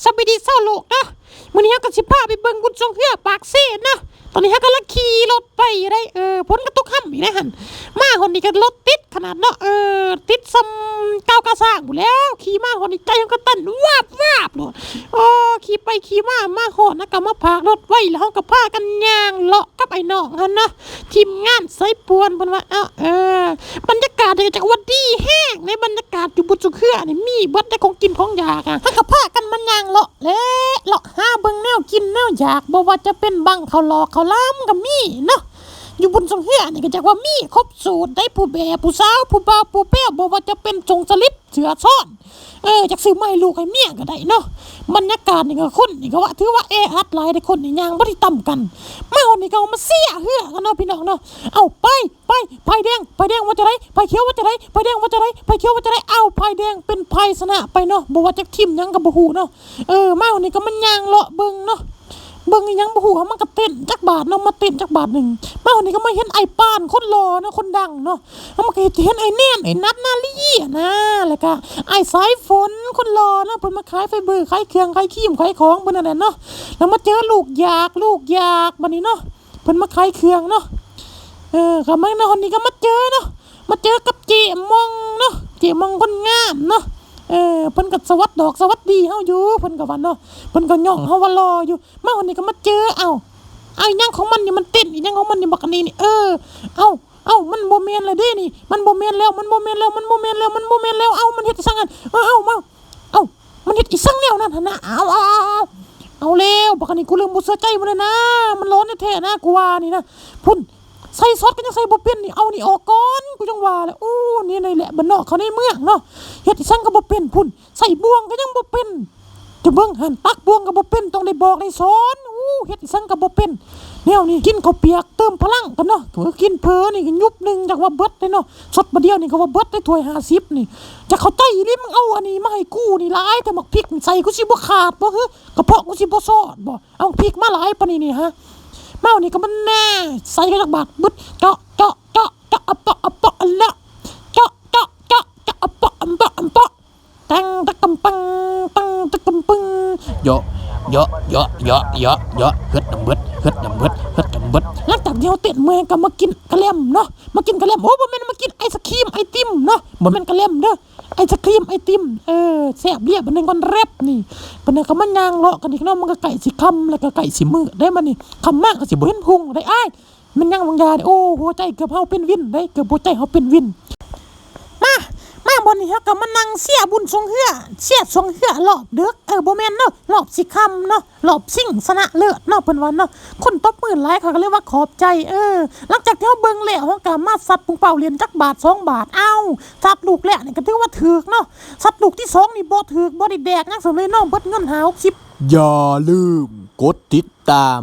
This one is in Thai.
สวัสดีเศร้าโลกเนาะมื้อนี้เฮาก็สิพาไปเบิ่งบุญทรงเฮือปากเซ่เนาะตอนนี้เฮากำลังขี่รถไปได้เออฝนก็ตกค่ำอีกนะหั่นมาคนนี้ก็รถติดขนาดเนาะเออติดซำก้าวกระสร้างอยู่แล้ว ขี่มาคนนี้ใจมันก็ต้นวาบวาบโลดโอ้ขี่ไปขี่มามาฮอดนะก็มาพากรถไว้แล้วเฮาก็พากันย่างเลาะกับไอ้น้องหั่นเนาะทีมงานสายปวนเพิ่นว่าเอ้าเออบรรยากาศนี่จักว่าดีแห้งในบรูจุเครือนี่มีเบิดได้ของกินของอยากอะถ้าก็พากันมันยางเลาะเละเลาะห้าเบิ่งแนวกินแนวอยากบ่ว่าจะเป็นบังเขาหลอกข้าล้ำกับมีเนาะ อยู่บนทรงเฮือนี่ก็จะว่ามีครบสูตรได้ผู้แบ่ผู้สาวผู้บ่าวผู้แป้วบ่ว่าจะเป็นจงสลิปเสือซ่อนเออจากซื้อไม้ลูกให้เมียก็ได้เนาะบรรยากาศนี่ก็คนนี่ก็ว่าถือว่าแออัดหลายได้คนนี่ยางบ่ได้ต่ำกันเมาคนนี้ก็ามาเสียเฮือกันเนาะพี่น้องเนาะเอาไปไปไผแดงไผแดงว่าจะได้ไผเขียวว่าจะได้ไผแดงว่าจะได้ไผเขียวว่าจะได้เอาไผแดงเป็นไผชนะไปเนาะบ่ว่าจะทิมยังก็บ่ฮู้เนาะเออเมาคนนี้ก็มันยางเลาะเบิ่งเนาะ เบิ่งอีหยังบ่ฮู้เขามันก็เต้นจักบาทเนาะมาเต้นจักบาทหนึ่งมาวันนี้ก็มาเห็นไอ้ป้านคนรอนะคนดังเนาะแล้วมันก็เห็นไอ้แน่นไอ้นัดนาลีอะนะแล้วก็ไอ้สายฝนคนรอนะเพิ่นมาขายไฟเบอร์ขายเครื่องขายครีมขายของเพิ่นนั่นแหละเนาะแล้วมาเจอลูกยากลูกยากบัดนี้เนาะเพิ่นมาขายเครื่องเนาะเออก็มาเนาะคนนี้ก็มาเจอเนาะมาเจอกับเจมองเนาะเจมองคนงามเนาะ เออเพิ่นก็สวัสดดอกสวัสดีเฮาอยู่เพิ่นก็ว่าเนาะเพิ่นก็ย่องเฮาว่ารออยู่มาวันนี้ก็มาเจอเอ้าเอายังของมันนี่มันเต้นอียังของมันนี่บักนี้นี่เออเอ้าเอ้ามันบ่แม่นแล้วเด้นี่ มันบ่แม่นแล้วมันบ่แม่นแล้วมันบ่แม่นแล้วมันบ่แม่นแล้วเอ้ามันเฮ็ดสังกันเอ้าเอ้ามาเอ้ามันเฮ็ดอีสังแนวนั่นหั่นะเอาเอาเอาเอาเอาแล้วบักนนี้กูลืมบ่เสื้อใจมันเลยนะ มันร้อนแท้ๆนะกูว่านี่นะพุ่น ใส่ซอสก็ยังใส่บ่เป็นนี่เอานี่ออกก่อนกูจังว่าแหละอู้นี่ในแหละบ้านนอกเขาในเมืองเนาะเฮ็ดอีสั่งก็บ่เป็นพุ่นใส่บ่วงก็ยังบ่เป็นจะเบิ่งหันตักบ่วงก็บ่เป็นต้องได้บอกได้สอนอู้เฮ็ดอีสั่งก็บ่เป็นแนวนี้กินข้าวเปียกเติมพลังกันเนาะกินเพอนี่ก็ยุบหนึงจากว่าเบิดเลยเนาะสดบ่เดียวนี่ก็ว่าเบิดได้ถ้วย50นี่จะเข้าใจอีหลิมึงเอาอันนี้มาให้กูนี่หลายแต่มักพริกใส่กูสิบ่ขาดบ่ฮึกระเพาะกูสิบ่ซอดบ่เอาพริกมาหลายปานนี้นี่ฮะ เมานี่ก็มันแน่ ใส่กระดักบาดบึดเจาะเจาะเจาะเจาะอปะอปะอะละเจาะเจาะเจาะเจาะอปะอะปะอะปะตังตะกำปังตังตะกำปึงเยอะเยอะเยอะเยอะเยอะเยอะเฮ็ดน้ำเบิดเฮ็ดน้ำเบิดเฮ็ด เบิดหลังจากที่เราเต้นเมื่อยก็มากินกระเลมเนาะมากินกระเลมโอ้บ่แม่นมากินไอศครีมไอติมเนาะบ่แม่นกระเลมเด้อไอศครีมไอติมเออแซ่บเบี้ยบันนึงก่อนแรปนี่บันนึงก็มันย่างเลาะกันอีกเนาะมันก็ไก่สิคำแล้วก็ไก่สิมือได้มานี่คำมากก็สิบ่เห็นพุงได้อ้ายมันย่างบางยาเด้โอ้หัวใจเกือบเฮาเป็นวินได้เกือบหัวใจเฮาเป็นวินมามาบ นนี้ฮะก็มานั่งเสียบุญทรงเฮือเสียทรงเฮือรอบเด้อเออบ่แม่นเนาะรอบสิคำเนาะรอบสิ่งสนะเลิศเนาะเพิ่นว่าเนาะคนตบมือหลายเขาก็เลยว่าขอบใจเออ หลังจากที่เฮาเบิ่งแล้วเฮาก็มาซัดปุงเป่าเหรียญจักบาท2บาทเอ้าซัดลูกแรกนี่ก็ถือว่าถูกเนาะซัดลูกที่สองนี่บ่ถูกบ่ได้แดกหยังซะเลยเนาะเบิดเงินหา60อย่าลืมกดติดตาม